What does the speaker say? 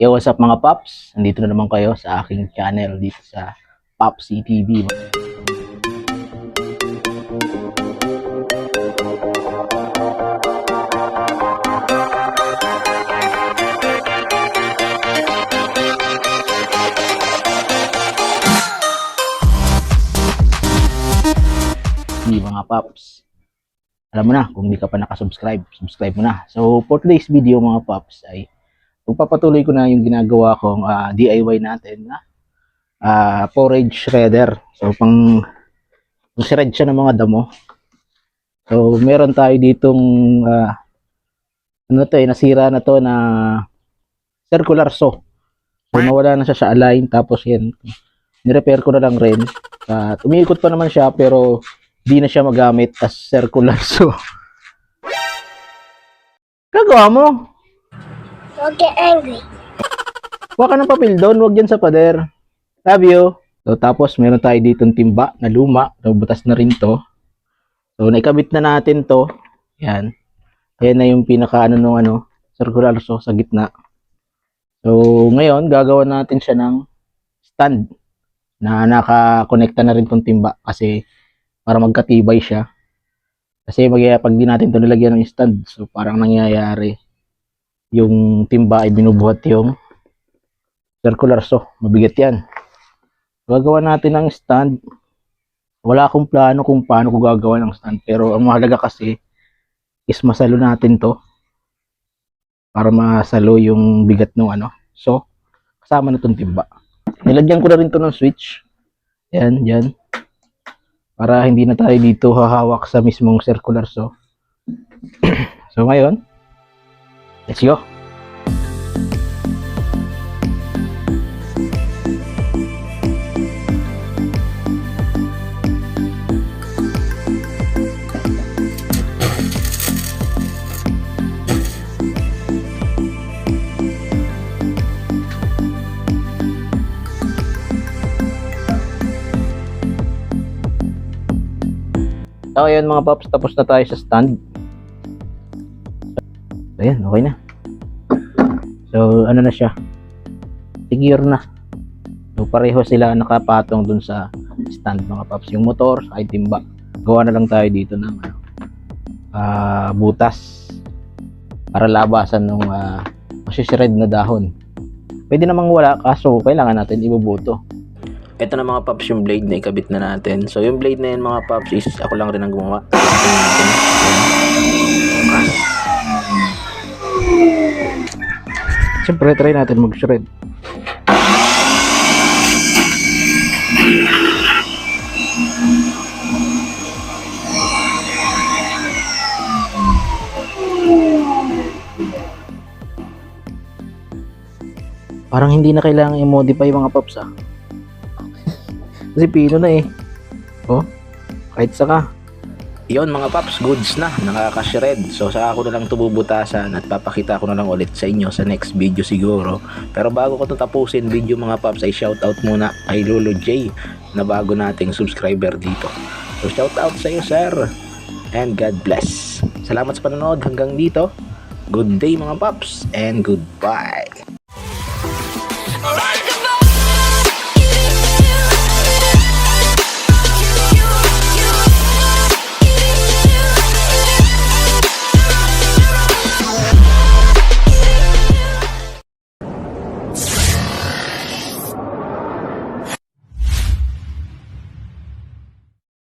Yo, what's up mga Pops? Nandito na naman kayo sa aking channel dito sa Popsy TV. Hindi mga Pops. Alam mo na, kung hindi ka pa nakasubscribe, subscribe mo na. So, for today's video mga Pops ay pagpapatuloy ko na yung ginagawa kong ah, DIY natin na ah, forage shredder. So, pang pang shred siya ng mga damo. So, meron tayo ditong ah, ano to eh, nasira na to na circular saw. So, nawala na siya sa align. Tapos yan, nirepair ko na lang rin. At umiikot pa naman siya pero di na siya magamit as circular saw. Gagawa mo? Don't get angry. Huwag ka ng papel doon, huwag dyan sa pader. Love you. So, tapos meron tayo ditong timba na luma. So, butas na rin to. So, naikabit na natin to. Yan. Ayan na yung pinaka ano nung ano, circular saw sa gitna. So, ngayon, gagawa natin siya ng stand na nakakonekta na rin tong timba kasi para magkatibay siya. Kasi mag pag di natin to nilagyan ng stand, so parang nangyayari yung timba ay binubuhat yung circular saw. Mabigat yan. Gagawa natin ng stand. Wala akong plano kung paano ko gagawa ng stand. Pero ang mahalaga kasi is masalo natin to para masalo yung bigat ng ano. So, kasama na tong timba. Nilagyan ko na rin to ng switch. Yan, yan. Para hindi na tayo dito hahawak sa mismong circular saw. so, ngayon, let's go. So, ayun mga paps, tapos na tayo sa stand. So, ayan, okay na. So, ano na siya? Secure na. So, pareho sila nakapatong dun sa stand mga paps. Yung motor, sa timba. Gawa na lang tayo dito ng ah, butas para labasan ng uh, masishred na dahon. Pwede namang wala, kaso kailangan natin ibubuto. Ito na mga paps yung blade na ikabit na natin. So yung blade na yun mga paps is ako lang rin ang gumawa. Ayan. Siyempre try natin mag-shred. Parang hindi na kailangan i-modify mga paps ah. Kasi pino na eh. Oh, kahit saka. Yon mga paps, goods na, nakaka-shred. So saka ko na lang tububutasan at papakita ko na lang ulit sa inyo sa next video siguro. Pero bago ko ito tapusin video mga paps ay shoutout muna kay Lolo J na bago nating subscriber dito. So shoutout sa iyo sir and God bless. Salamat sa panonood hanggang dito. Good day mga paps and goodbye.